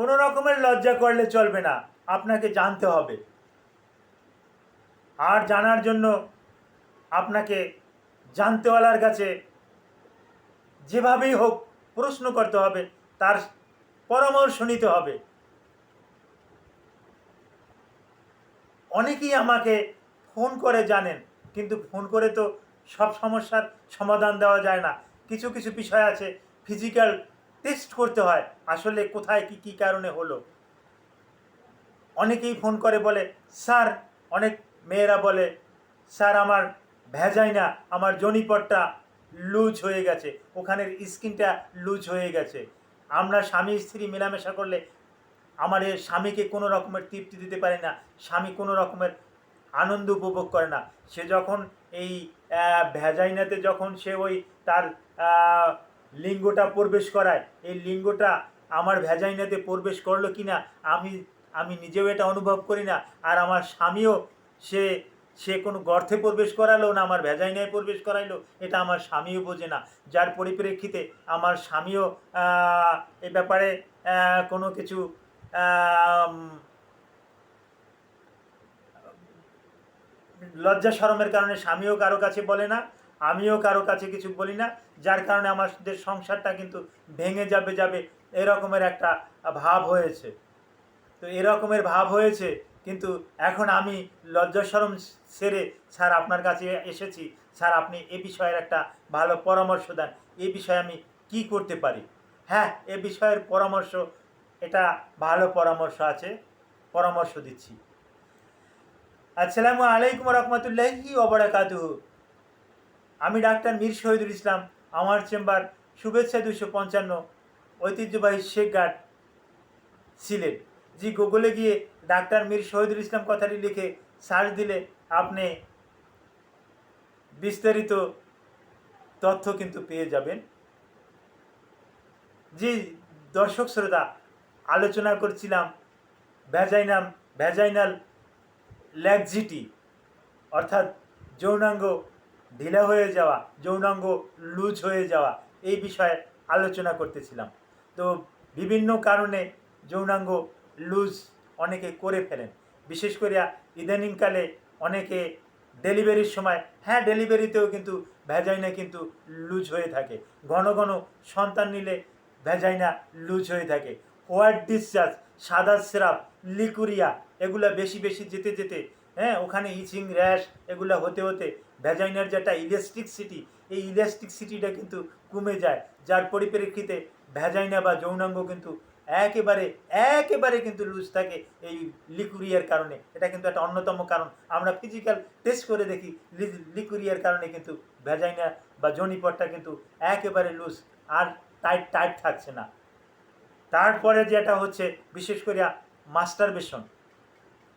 কোনো রকমের লজ্জা করলে চলবে না। আপনাকে জানতে হবে। আর জানার জন্য আপনাকে জানতেওয়ালার কাছে যেভাবেই হোক প্রশ্ন করতে হবে, তার পরামর্শ নিতে হবে। অনেকেই আমাকে ফোন করে জানেন, কিন্তু ফোন করে তো সব সমস্যার সমাধান দেওয়া যায় না। কিছু কিছু বিষয় আছে ফিজিক্যাল টেস্ট করতে হয়, আসলে কোথায় কি কি কারণে হলো? অনেকেই ফোন করে বলে, স্যার, অনেক মেয়েরা বলে, স্যার, আমার ভেজাই না, আমার জনিপটটা লুজ হয়ে গেছে, ওখানের স্কিনটা লুজ হয়ে গেছে। আমরা স্বামী, স্ত্রী মেলামেশা করলে আমার এ স্বামীকে কোনো রকমের তৃপ্তি দিতে পারে না, স্বামী কোনো রকমের আনন্দ উপভোগ করে না। সে যখন এই ভেজাইনাতে যখন সে ওই তার লিঙ্গটা প্রবেশ করায়। এই লিঙ্গটা আমার ভ্যাজাইনাতে প্রবেশ করল কি না আমি আমি নিজেও এটা অনুভব করি না। আর আমার স্বামীও সে সে কোনো গর্তে প্রবেশ করালো না, আমার ভ্যাজাইনায় প্রবেশ করাইলো, এটা আমার স্বামীও বোঝে না। যার পরিপ্রেক্ষিতে আমার স্বামীও এ ব্যাপারে কোনো কিছু লজ্জা শরমের কারণে স্বামীও কারও কাছে বলে না। আমিও কারও কাছে কিছু বলি না, যার কারণে আমাদের সংসারটা কিন্তু ভেঙে যাবে যাবে এরকমের একটা ভাব হয়েছে। তো এরকমের ভাব হয়েছে, কিন্তু এখন আমি লজ্জা শরম সেরে, স্যার আপনার কাছে এসেছি, স্যার আপনি এ বিষয়ের একটা ভালো পরামর্শ দেন, এ বিষয়ে আমি কি করতে পারি? হ্যাঁ এ বিষয়ের পরামর্শ, এটা ভালো পরামর্শ আছে, পরামর্শ দিচ্ছি। আসসালামু আলাইকুম রহমতুল্লাহি ওবরাকাতুহু আমি ডাক্তার মীর শহীদুল ইসলাম, আমার চেম্বার শুভেচ্ছা দুশো পঞ্চান্ন, ঐতিহ্যবাহী শেখ ঘাট সিলেট জি গুগলে গিয়ে ডাক্তার মীর শহীদুল ইসলাম কথাটি লিখে সার্চ দিলে আপনি বিস্তারিত তথ্য কিন্তু পেয়ে যাবেন। জি দর্শক শ্রোতা, আলোচনা করছিলাম ভ্যাজাইনাম, ভ্যাজাইনাল ল্যাকজিটি অর্থাৎ যৌনাঙ্গ ঢিলা হয়ে যাওয়া, যৌনাঙ্গ লুজ হয়ে যাওয়া, এই বিষয়ে আলোচনা করতেছিলাম। তো বিভিন্ন কারণে যৌনাঙ্গ লুজ অনেকে করে ফেলেন। বিশেষ করে ইদানিংকালে অনেকে ডেলিভারির সময় হ্যাঁ ডেলিভারিতেও কিন্তু ভ্যাজাইনা কিন্তু লুজ হয়ে থাকে। ঘন ঘন সন্তান নিলে ভ্যাজাইনা লুজ হয়ে থাকে। হোয়াইট ডিসচার্জ, সাদা স্রাব, লিকুরিয়া, এগুলো বেশি বেশি যেতে যেতে হ্যাঁ ওখানে ইচিং, র্যাশ এগুলা হতে হতে ভ্যাজাইনার যেটা ইলেকট্রিকসিটি এই ইলেকট্রিকসিটিটা কিন্তু কমে যায়। যার পরিপ্রেক্ষিতে ভ্যাজাইনা বা যৌনাঙ্গ কিন্তু একেবারে একেবারে কিন্তু লুজ থাকে এই লিকুরিয়ার কারণে। এটা কিন্তু একটা অন্যতম কারণ। আমরা ফিজিক্যাল টেস্ট করে দেখি লিকুরিয়ার কারণে কিন্তু ভ্যাজাইনা বা জনিপটটা কিন্তু একেবারে লুজ আর টাইট টাইট থাকছে না। তারপরে যেটা হচ্ছে, বিশেষ করে মাস্টারবেশন।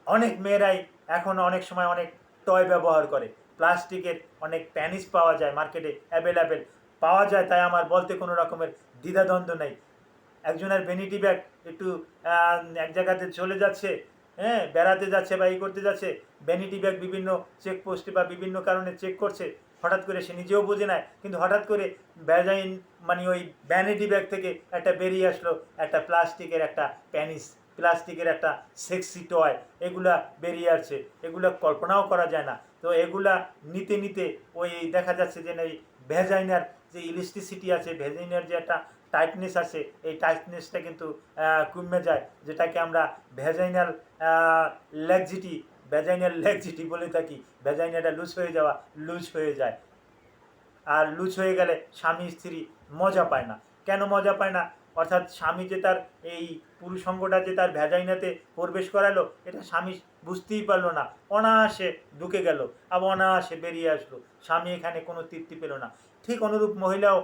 অনেক মেয়েরাই এখন অনেক সময় অনেক টয় ব্যবহার করে। প্লাস্টিকের অনেক প্যানিস পাওয়া যায় মার্কেটে অ্যাভেলেবেল পাওয়া যায়, তাই আমার বলতে কোনো রকমের দ্বিধাদ্বন্দ্ব নেই। একজনের ভ্যানিটি ব্যাগ একটু এক জায়গাতে চলে যাচ্ছে হ্যাঁ বেড়াতে যাচ্ছে বা এই করতে যাচ্ছে ভ্যানিটি ব্যাগ বিভিন্ন চেকপোস্টে বা বিভিন্ন কারণে চেক করছে, হঠাৎ করে সে নিজেও বোঝে নেয়। কিন্তু হঠাৎ করে ভ্যাজাইন মানে ওই ভ্যানিটি ব্যাগ থেকে একটা বেরিয়ে আসলো একটা প্লাস্টিকের একটা প্যানিস প্লাস্টিকের একটা সেক্সি টয়, এগুলা বেরিয়ে আসছে। এগুলা কল্পনাও করা যায় না। তো এগুলা নিতে নিতে ওই দেখা যাচ্ছে যে এই ভেজাইনার যে ইলেকট্রিসিটি আছে, ভেজাইনার যে একটা টাইটনেস আছে, এই টাইটনেসটা কিন্তু কমে যায়। যেটাকে আমরা ভেজাইনাল ল্যাকজিটি ভেজাইনাল ল্যাকজিটি বলে থাকি। ভেজাইনাটা লুজ হয়ে যাওয়া লুজ হয়ে যায়। আর লুজ হয়ে গেলে স্বামী স্ত্রী মজা পায় না। কেন মজা পায় না? অর্থাৎ স্বামী যে তার এই পুরুষঙ্গটা যে তার ভ্যাজাইনাতে প্রবেশ করালো, এটা স্বামী বুঝতেই পারল না। অনায়াসে ঢুকে গেল, আবার অনায়াসে বেরিয়ে আসলো। স্বামী এখানে কোনো তৃপ্তি পেল না। ঠিক অনুরূপ মহিলাও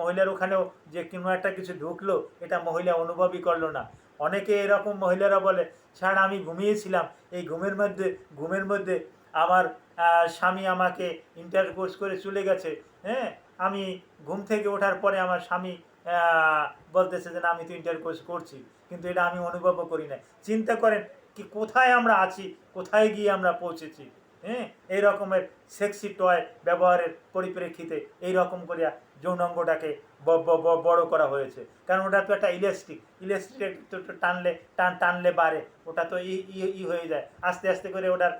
মহিলার ওখানেও যে কোনো একটা কিছু ঢুকলো, এটা মহিলা অনুভবই করল না। অনেকে এরকম মহিলারা বলে, স্যার, আমি ঘুমিয়েছিলাম। এই ঘুমের মধ্যে ঘুমের মধ্যে আমার স্বামী আমাকে ইন্টারকোর্স করে চলে গেছে। হ্যাঁ আমি ঘুম থেকে ওঠার পরে আমার স্বামী বলতেছে যে না, আমি তো ইন্টার কোর্স করছি, কিন্তু এটা আমি অনুভবও করি না চিন্তা করেন কি, কোথায় আমরা আছি, কোথায় গিয়ে আমরা পৌঁছেছি? হ্যাঁ এই রকমের সেক্সি টয় ব্যবহারের পরিপ্রেক্ষিতে এই রকম করিয়া যৌনাঙ্গটাকে বড় করা হয়েছে। কারণ ওটা তো একটা ইলেকট্রিক ইলেকট্রিক টানলে, টান, টানলে বাড়ে, ওটা তো ই- ই হয়ে যায়। আস্তে আস্তে করে ওটার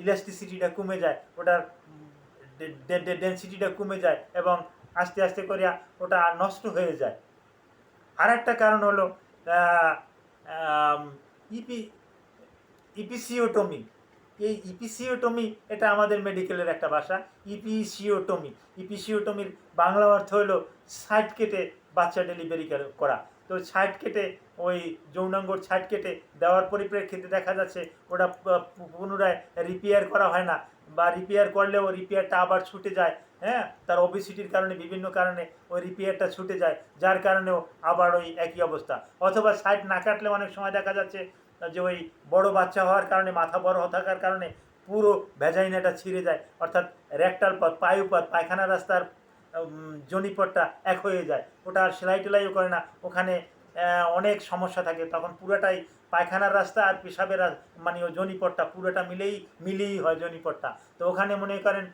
ইলেকট্রিসিটিটা কমে যায়, ওটার ডেন্সিটিটা কমে যায় এবং আস্তে আস্তে করে ওটা নষ্ট হয়ে যায়। আর একটা কারণ হলো ইপি, ইপিসিওটমি। এই ইপিসিওটমি, এটা আমাদের মেডিকেলের একটা ভাষা, ইপিসিওটমি। ইপিসিওটমির বাংলা অর্থ হলো সাইড কেটে বাচ্চা ডেলিভারি করা। তো সাইড কেটে, ওই যৌনাঙ্গর সাইড কেটে দেওয়ার পরিপ্রেক্ষিতে দেখা যাচ্ছে, ওটা পুনরায় রিপেয়ার করা হয় না। বা রিপেয়ার করলে করলেও রিপেয়ারটা আবার ছুটে যায় হ্যাঁ? তার ওবিসিটির কারণে বিভিন্ন কারণে ওই রিপেয়ারটা ছুটে যায় যার কারণেও আবার ওই একই অবস্থা। অথবা সাইড না কাটলে অনেক সময় দেখা যাচ্ছে যে ওই বড় বাচ্চা হওয়ার কারণে মাথা বড় থাকার কারণে পুরো ভ্যাজাইনাটা ছিঁড়ে যায় অর্থাৎ রেক্টাল পথ পায়ুপথ পায়খানা রাস্তার উম, জনিপথটা এক হয়ে যায়। ওটা আর সেলাই টেলাইও করে না। ওখানে অনেক সমস্যা থাকে। তখন পুরোটাই পায়খানার রাস্তা আর পেশাবের মানে ওই জনিপথটা পুরোটা মিলেই মিলেই হয় জনিপথটা তো ওখানে মনে করেন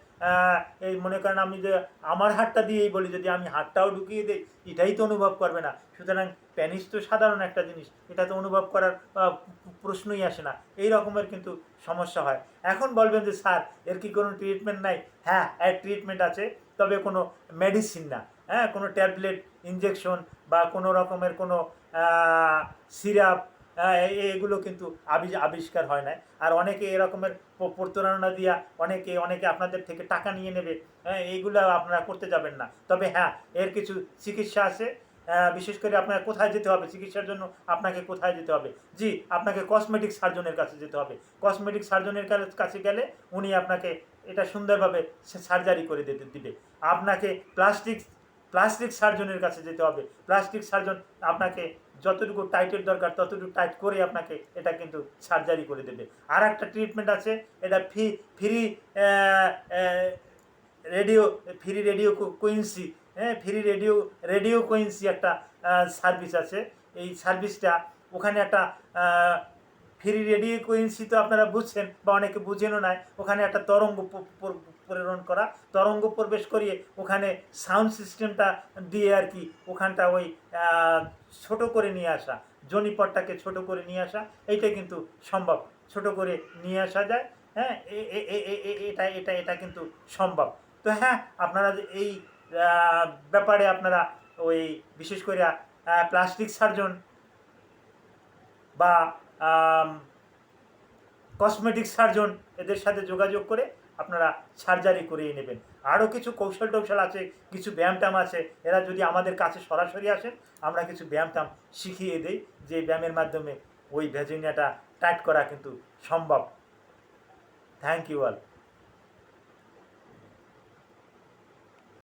এই মনে করেন আমি যে আমার হাতটা দিয়েই বলি, যদি আমি হাতটাও ঢুকিয়ে দিই, এটাই তো অনুভব করবে না। সুতরাং প্যানিস তো সাধারণ একটা জিনিস, এটা তো অনুভব করার প্রশ্নই আসে না। এই রকমের কিন্তু সমস্যা হয়। এখন বলবেন যে, স্যার, এর কি কোনো ট্রিটমেন্ট নাই? হ্যাঁ এর ট্রিটমেন্ট আছে, তবে কোনো মেডিসিন না। হ্যাঁ কোনো ট্যাবলেট ইঞ্জেকশন বা কোনো রকমের কোনো সিরাপ এগুলো কিন্তু আবিষ আবিষ্কার হয় না আর অনেকে এরকমের প্রতারণা দিয়া অনেকে অনেকে আপনাদের থেকে টাকা নিয়ে নেবে। হ্যাঁ এইগুলো আপনারা করতে যাবেন না। তবে হ্যাঁ এর কিছু চিকিৎসা আছে। বিশেষ করে আপনার কোথায় যেতে হবে? চিকিৎসার জন্য আপনাকে কোথায় যেতে হবে? জি, আপনাকে কসমেটিক সার্জনের কাছে যেতে হবে। কসমেটিক সার্জনের কাছে গেলে উনি আপনাকে এটা সুন্দরভাবে সার্জারি করে দিতে দিবে। আপনাকে প্লাস্টিক প্লাস্টিক সার্জনের কাছে যেতে হবে। প্লাস্টিক সার্জন আপনাকে যতটুকু টাইটের দরকার, ততটুকু টাইট করে আপনাকে এটা কিন্তু সার্জারি করে দেবে। আর একটা ট্রিটমেন্ট আছে, এটা ফি free radio free radio frequency হ্যাঁ ফ্রি রেডিও রেডিও কুইন্সি একটা সার্ভিস আছে। এই সার্ভিসটা ওখানে একটা ফ্রি রেডিও কুইন্সি তো আপনারা বুঝছেন বা অনেকে বুঝেনও নাই, ওখানে একটা তরঙ্গ প্রেরণ করা, তরঙ্গ প্রবেশ করিয়ে ওখানে সাউন্ড সিস্টেমটা দিয়ে আর কি ওখানটা ওই ছোট করে নিয়ে আসা জনিপটটাকে ছোট করে নিয়ে আসা, এইটা কিন্তু সম্ভব। ছোট করে নিয়ে আসা যায় হ্যাঁ এটা এটা এটা কিন্তু সম্ভব। তো হ্যাঁ আপনারা এই ব্যাপারে আপনারা ওই বিশেষ করে প্লাস্টিক সার্জন বা কসমেটিক সার্জন এদের সাথে যোগাযোগ করে আপনারা সার্জারি করিয়ে নেবেন। আরও কিছু কৌশল টৌশল আছে, কিছু ব্যায়ামটাম আছে, এরা যদি আমাদের কাছে সরাসরি আসেন আমরা কিছু ব্যায়ামটাম শিখিয়ে দেই, যে ব্যায়ামের মাধ্যমে ওই ভ্যাজিনিয়াটা টাইট করা কিন্তু সম্ভব। Thank you all